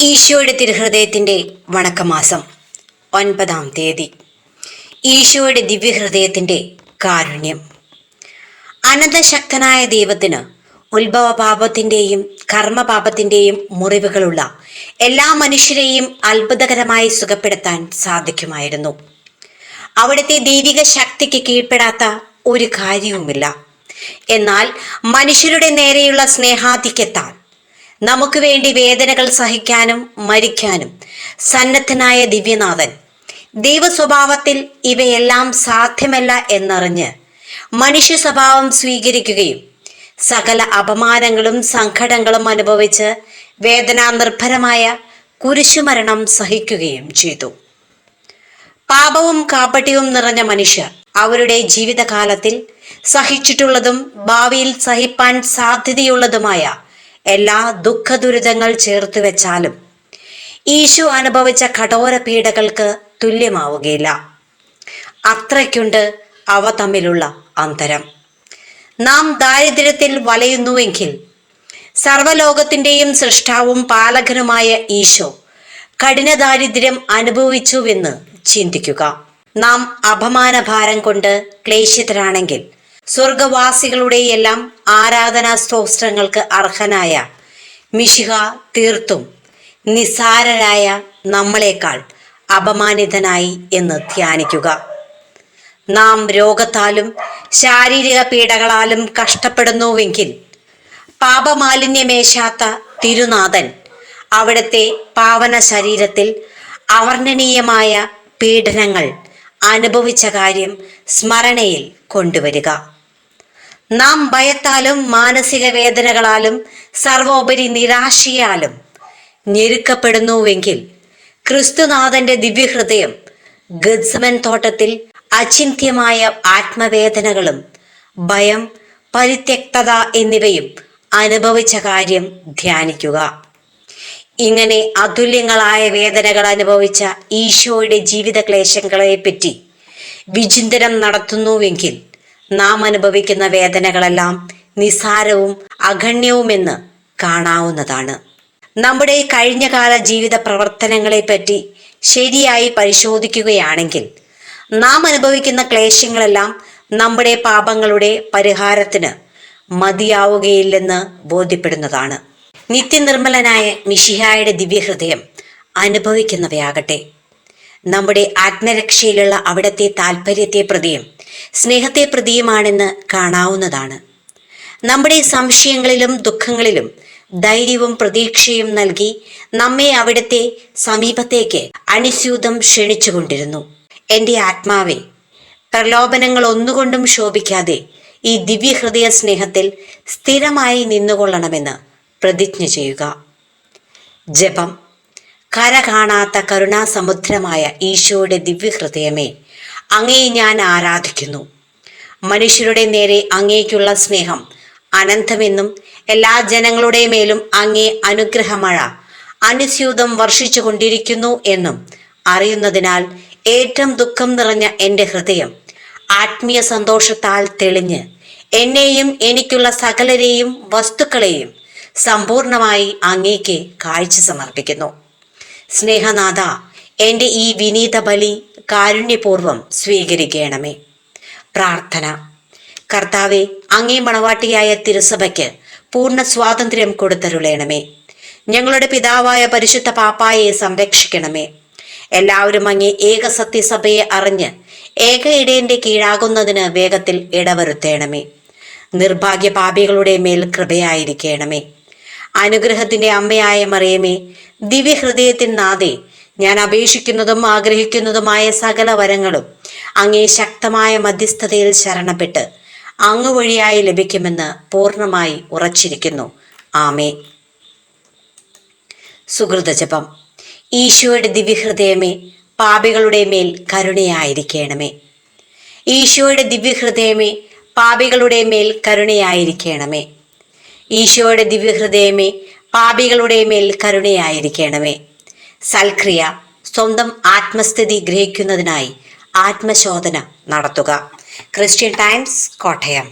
ഈശോയുടെ തിരുഹൃദയത്തിന്റെ വണക്കമാസം ഒൻപതാം തീയതി. ഈശോയുടെ ദിവ്യഹൃദയത്തിന്റെ കാരുണ്യം. അനന്തശക്തനായ ദൈവത്തിന് ഉത്ഭവപാപത്തിന്റെയും കർമ്മപാപത്തിന്റെയും മുറിവുകളുള്ള എല്ലാ മനുഷ്യരെയും അത്ഭുതകരമായി സുഖപ്പെടുത്താൻ സാധിക്കുമായിരുന്നു. അവിടുത്തെ ദൈവിക ശക്തിക്ക് കീഴ്പ്പെടാത്ത ഒരു കാര്യവുമില്ല. എന്നാൽ മനുഷ്യരുടെ നേരെയുള്ള സ്നേഹാധിക്യത്താൽ നമുക്ക് വേണ്ടി വേദനകൾ സഹിക്കാനും മരിക്കാനും സന്നദ്ധനായ ദിവ്യനാഥൻ. ദൈവസ്വഭാവത്തിൽ ഇവയെല്ലാം സാധ്യമല്ല എന്നറിഞ്ഞ് മനുഷ്യ സ്വഭാവം സ്വീകരിക്കുകയും സകല അപമാനങ്ങളും സങ്കടങ്ങളും അനുഭവിച്ച് വേദനാ നിർഭരമായ കുരിശുമരണം സഹിക്കുകയും ചെയ്തു. പാപവും കാപ്പട്ടിയും നിറഞ്ഞ മനുഷ്യർ അവരുടെ ജീവിതകാലത്തിൽ സഹിച്ചിട്ടുള്ളതും ഭാവിയിൽ സഹിപ്പാൻ സാധ്യതയുള്ളതുമായ എല്ലാ ദുഃഖ ദുരിതങ്ങൾ ചേർത്ത് വെച്ചാലും ഈശു അനുഭവിച്ച കഠോര പീഡകൾക്ക് തുല്യമാവുകയില്ല. അത്രയ്ക്കുണ്ട് അവ തമ്മിലുള്ള അന്തരം. നാം ദാരിദ്ര്യത്തിൽ വലയുന്നുവെങ്കിൽ സർവലോകത്തിന്റെയും സൃഷ്ടാവും പാലകനുമായ ഈശോ കഠിന ദാരിദ്ര്യം അനുഭവിച്ചുവെന്ന് ചിന്തിക്കുക. നാം അപമാനഭാരം കൊണ്ട് ക്ലേശിതരാണെങ്കിൽ സ്വർഗവാസികളുടെയെല്ലാം ആരാധനാ സ്തോത്രങ്ങൾക്ക് അർഹനായ മിശിഹ തീർത്തും നിസാരരായ നമ്മളെക്കാൾ അപമാനിതനായി എന്ന് ധ്യാനിക്കുക. നാം രോഗത്താലും ശാരീരിക പീഡകളാലും കഷ്ടപ്പെടുന്നുവെങ്കിൽ പാപമാലിന്യമേശാത്ത തിരുനാഥൻ അവിടുത്തെ പാവന ശരീരത്തിൽ അവർണനീയമായ പീഡനങ്ങൾ അനുഭവിച്ച കാര്യം സ്മരണയിൽ കൊണ്ടുവരിക. നാം ഭയത്താലും മാനസിക വേദനകളാലും സർവോപരി നിരാശയാലും ഞെരുക്കപ്പെടുന്നുവെങ്കിൽ ക്രിസ്തുനാഥന്റെ ദിവ്യഹൃദയം ഗദ്സമൻ തോട്ടത്തിൽ അചിന്ത്യമായ ആത്മവേദനകളും ഭയം പരിത്യക്തത എന്നിവയും അനുഭവിച്ച കാര്യം ധ്യാനിക്കുക. ഇങ്ങനെ അതുല്യങ്ങളായ വേദനകൾ അനുഭവിച്ച ഈശോയുടെ ജീവിത ക്ലേശങ്ങളെപ്പറ്റി വിചിന്തനം നടത്തുന്നുവെങ്കിൽ നാം അനുഭവിക്കുന്ന വേദനകളെല്ലാം നിസാരവും അഗണ്യവുമെന്ന് കാണാവുന്നതാണ്. നമ്മുടെ കഴിഞ്ഞകാല ജീവിത പ്രവർത്തനങ്ങളെപ്പറ്റി ശരിയായി പരിശോധിക്കുകയാണെങ്കിൽ നാം അനുഭവിക്കുന്ന ക്ലേശങ്ങളെല്ലാം നമ്മുടെ പാപങ്ങളുടെ പരിഹാരത്തിന് മതിയാവുകയില്ലെന്ന് ബോധ്യപ്പെടുന്നതാണ്. നിത്യനിർമ്മലനായ മിഷിഹായുടെ ദിവ്യഹൃദയം അനുഭവിക്കുന്നവയാകട്ടെ. നമ്മുടെ ആത്മരക്ഷയിലുള്ള അവിടത്തെ താല്പര്യത്തെ പ്രതിയും സ്നേഹത്തെ പ്രതിയുമാണെന്ന് കാണാവുന്നതാണ്. നമ്മുടെ സംശയങ്ങളിലും ദുഃഖങ്ങളിലും ധൈര്യവും പ്രതീക്ഷയും നൽകി നമ്മെ അവിടുത്തെ സമീപത്തേക്ക് അനുസ്യൂതം ക്ഷണിച്ചുകൊണ്ടിരുന്നു. എന്റെ ആത്മാവെ പ്രലോഭനങ്ങൾ ഒന്നുകൊണ്ടും ശോഭിക്കാതെ ഈ ദിവ്യഹൃദയ സ്നേഹത്തിൽ സ്ഥിരമായി നിന്നുകൊള്ളണമെന്ന് പ്രതിജ്ഞ ചെയ്യുക. ജപം. കര കാണാത്ത കരുണാസമുദ്രമായ ഈശോയുടെ ദിവ്യഹൃദയമേ അങ്ങേ ഞാൻ ആരാധിക്കുന്നു. മനുഷ്യരുടെ നേരെ അങ്ങേക്കുള്ള സ്നേഹം അനന്തമെന്നും എല്ലാ ജനങ്ങളുടെ മേലും അങ്ങേ അനുഗ്രഹമഴ അനുസ്യൂതം വർഷിച്ചു കൊണ്ടിരിക്കുന്നു എന്നും അറിയുന്നതിനാൽ ഏറ്റവും ദുഃഖം നിറഞ്ഞ എന്റെ ഹൃദയം ആത്മീയ സന്തോഷത്താൽ തെളിഞ്ഞ് എന്നെയും എനിക്കുള്ള സകലരെയും വസ്തുക്കളെയും സമ്പൂർണമായി അങ്ങേക്ക് കാഴ്ച സമർപ്പിക്കുന്നു. സ്നേഹനാഥ എന്റെ ഈ വിനീത ബലി കാരുണ്യപൂർവം സ്വീകരിക്കണമേ. പ്രാർത്ഥന. കർത്താവെ അങ്ങേ മണവാട്ടിയായ തിരുസഭയ്ക്ക് പൂർണ സ്വാതന്ത്ര്യം കൊടുത്തരുളേണമേ. ഞങ്ങളുടെ പിതാവായ പരിശുദ്ധ പാപ്പായെ സംരക്ഷിക്കണമേ. എല്ലാവരും അങ്ങേ ഏക സത്യസഭയെ അറിഞ്ഞ് ഏക ഇടയന്റെ കീഴാകുന്നതിന് വേഗത്തിൽ ഇടവരുത്തേണമേ. നിർഭാഗ്യ പാപികളുടെ മേൽ കൃപയായിരിക്കണമേ. അനുഗ്രഹത്തിന്റെ അമ്മയായ മറിയമേ ദിവ്യഹൃദയത്തിൻ നാഥേ ഞാൻ അപേക്ഷിക്കുന്നതും ആഗ്രഹിക്കുന്നതുമായ സകല വരങ്ങളും അങ്ങേ ശക്തമായ മധ്യസ്ഥതയിൽ ശരണപ്പെട്ട് അങ്ങ് വഴിയായി ലഭിക്കുമെന്ന് പൂർണമായി ഉറച്ചിരിക്കുന്നു. ആമേ സുഹൃതജപം ഈശോയുടെ ദിവ്യഹൃദയമേ പാപികളുടെ മേൽ കരുണയായിരിക്കണമേ. ഈശോയുടെ ദിവ്യഹൃദയമേ പാപികളുടെ മേൽ കരുണയായിരിക്കണമേ. ഈശോയുടെ ദിവ്യഹൃദയമേ പാപികളുടെ മേൽ കരുണയായിരിക്കണമേ. സൽക്രിയ സ്വന്തം ആത്മസ്ഥിതി ഗ്രഹിക്കുന്നതിനായി ആത്മശോധന നടത്തുക. Christian Times Kottayam.